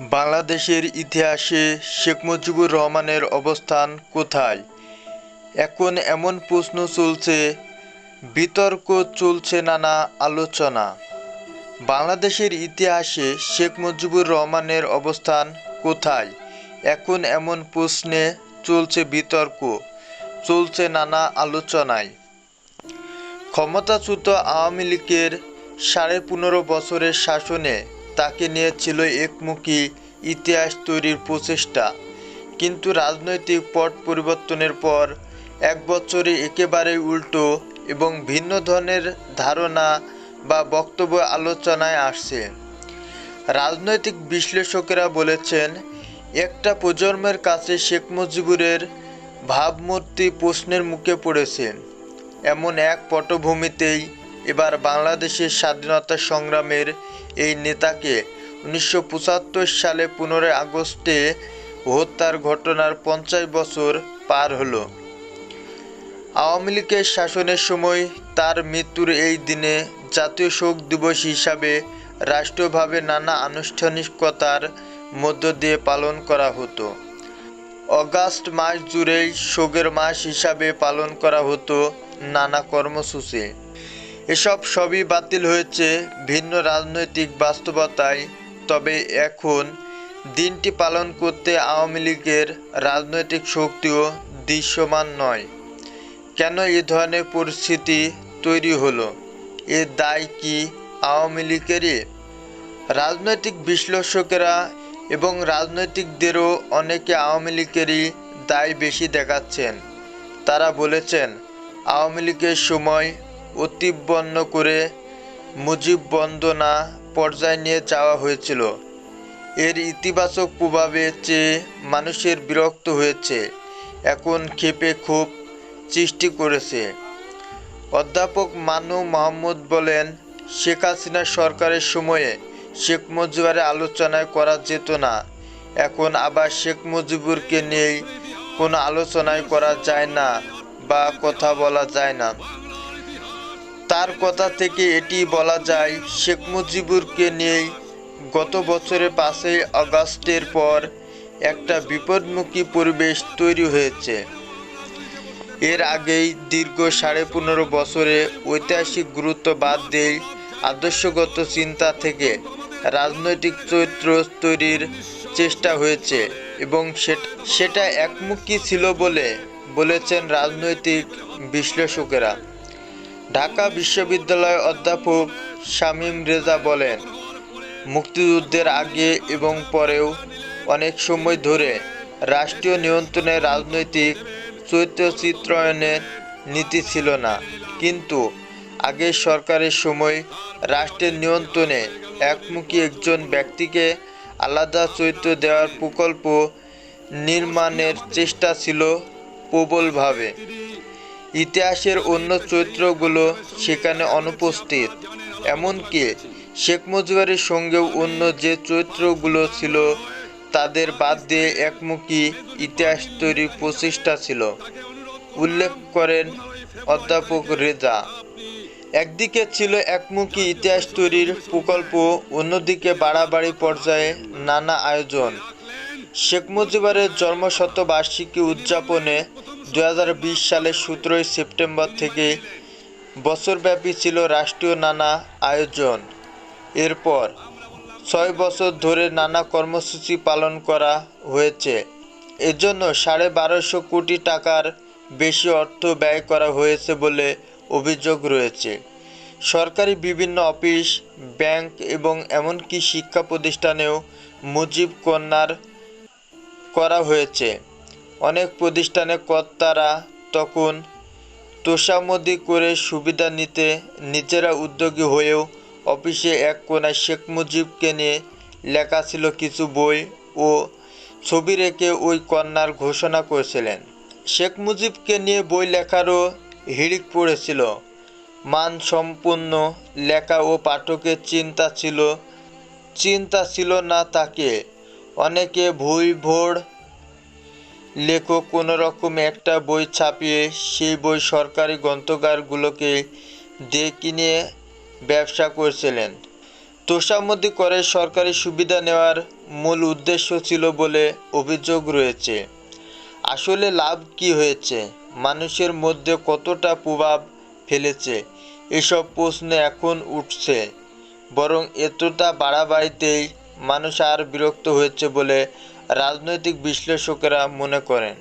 বাংলাদেশের ইতিহাসে শেখ মুজিবুর রহমানের অবস্থান কোথায়? এখন এমন প্রশ্ন চলছে, বিতর্ক চলছে নানা আলোচনা। বাংলাদেশের ইতিহাসে শেখ মুজিবুর রহমানের অবস্থান কোথায়? এখন এমন প্রশ্নে চলছে বিতর্ক, চলছে নানা আলোচনায়। ক্ষমতাচ্যুত আওয়ামী লীগের সাড়ে পনেরো বছরের শাসনে তাকে নিয়ে ছিল একমুখী ইতিহাস তৈরির প্রচেষ্টা। কিন্তু রাজনৈতিক পট পরিবর্তনের পর এক বছরে একেবারেই উল্টো এবং ভিন্ন ধরনের ধারণা বা বক্তব্য আলোচনায় আসছে। রাজনৈতিক বিশ্লেষকেরা বলেছেন, একটা প্রজন্মের কাছে শেখ মুজিবুরের ভাবমূর্তি প্রশ্নের মুখে পড়েছে। এমন এক পটভূমিতেই এবার বাংলাদেশের স্বাধীনতা সংগ্রামের এই নেতাকে উনিশশো পঁচাত্তর সালে পনেরোই আগস্টে হত্যার ঘটনার পঞ্চাশ বছর পার হলো। আওয়ামী লীগের শাসনের সময় তার মৃত্যুর এই দিনে জাতীয় শোক দিবস হিসাবে রাষ্ট্রীয়ভাবে নানা আনুষ্ঠানিকতার মধ্য দিয়ে পালন করা হতো। অগাস্ট মাস জুড়েই শোকের মাস হিসাবে পালন করা হতো নানা কর্মসূচি। এসব সবই বাতিল হয়েছে ভিন্ন রাজনৈতিক বাস্তবতায়। তবে এখন দিনটি পালন করতে আওয়ামী লীগের রাজনৈতিক শক্তিও দৃশ্যমান নয়। কেন এ ধরনের পরিস্থিতি তৈরি হলো? এ দায় কি আওয়ামী লীগেরই? রাজনৈতিক বিশ্লেষকেরা এবং রাজনৈতিকদেরও অনেকে আওয়ামী লীগেরই দায় বেশি দেখাচ্ছেন। তারা বলেছেন, আওয়ামী লীগের সময় অতিবন্ন করে মুজিব বন্দনা পর্যায়ে নিয়ে যাওয়া হয়েছিল। এর ইতিবাচক প্রভাবে চেয়ে মানুষের বিরক্ত হয়েছে, এখন ক্ষেপে খুব সৃষ্টি করেছে। অধ্যাপক মানু মোহাম্মদ বলেন, শেখ হাসিনা সরকারের সময়ে শেখ মুজিবের আলোচনায় করা যেত না। এখন আবার শেখ মুজিবুরকে নিয়েই কোনো আলোচনায় করা যায় না বা কথা বলা যায় না। তার কথা থেকে এটি বলা যায়, শেখ মুজিবুরকে নিয়েই গত বছরের পাঁচই আগস্টের পর একটা বিপদমুখী পরিবেশ তৈরি হয়েছে। এর আগেই দীর্ঘ সাড়ে পনেরো বছরে ঐতিহাসিক গুরুত্ব বাদ দিয়ে আদর্শগত চিন্তা থেকে রাজনৈতিক চরিত্র তৈরির চেষ্টা হয়েছে এবং সেটা একমুখী ছিল বলে বলেছেন রাজনৈতিক বিশ্লেষকেরা। ঢাকা বিশ্ববিদ্যালয় অধ্যাপক শামীম রেজা বলেন, মুক্তিযুদ্ধের আগে এবং পরেও অনেক সময় ধরে রাষ্ট্রীয় নিয়ন্ত্রণে রাজনৈতিক চরিত্র চিত্রায়নের নীতি ছিল না। কিন্তু আগের সরকারের সময় রাষ্ট্রের নিয়ন্ত্রণে একমুখী একজন ব্যক্তিকে আলাদা চরিত্র দেওয়ার প্রকল্প নির্মাণের চেষ্টা ছিল প্রবলভাবে। ইতিহাসের অন্য চরিত্রগুলো সেখানে অনুপস্থিত। এমনকি শেখ মুজিবের সঙ্গেও অন্য যে চরিত্রগুলো ছিল, তাদের বাদ দিয়ে একমুখী ইতিহাস তৈরির প্রচেষ্টা ছিল, উল্লেখ করেন অধ্যাপক রেজা। একদিকে ছিল একমুখী ইতিহাস তৈরির প্রকল্প, অন্যদিকে বাড়াবাড়ি পর্যায়ে নানা আয়োজন। শেখ মুজিবের জন্মশতবার্ষিকী উদযাপনে দু সালের সতেরোই সেপ্টেম্বর থেকে বছরব্যাপী ছিল রাষ্ট্রীয় নানা আয়োজন। এরপর ছয় বছর ধরে নানা কর্মসূচি পালন করা হয়েছে। এজন্য সাড়ে বারোশো কোটি টাকার বেশি অর্থ ব্যয় করা হয়েছে বলে অভিযোগ রয়েছে। সরকারি বিভিন্ন অফিস, ব্যাংক এবং এমনকি শিক্ষা প্রতিষ্ঠানেও মুজিব কন্যার করা হয়েছে। অনেক প্রতিষ্ঠানে কর্তারা তখন তোষামদি করে সুবিধা নিতে নিজেরা উদ্যোগী হয়েও অফিসে এক কোনায় শেখ মুজিবকে নিয়ে লেখা ছিল কিছু বই ও ছবি রেখে ওই কন্যার ঘোষণা করেছিলেন। শেখ মুজিবকে নিয়ে বই লেখারও হিড়িক পড়েছিল। মানসম্পন্ন লেখা ও পাঠকের চিন্তা ছিল চিন্তা ছিল না তাকে। অনেকে ভুই ভোর লেখক কোনো রকম একটা বই ছাপিয়ে সেই বই সরকারি গ্রন্থাগারগুলোকে দিয়ে কিনে ব্যবসা করছিলেন। তোষামদি করে সরকারি সুবিধা নেওয়ার মূল উদ্দেশ্য ছিল বলে অভিযোগ রয়েছে। আসলে লাভ কি হয়েছে? মানুষের মধ্যে কতটা প্রভাব ফেলেছে? এসব প্রশ্ন এখন উঠছে। বরং এতটা বাড়াবাড়িতেই মানুষ আর বিরক্ত হয়েছে বলে রাজনৈতিক বিশ্লেষকেরা মনে করেন।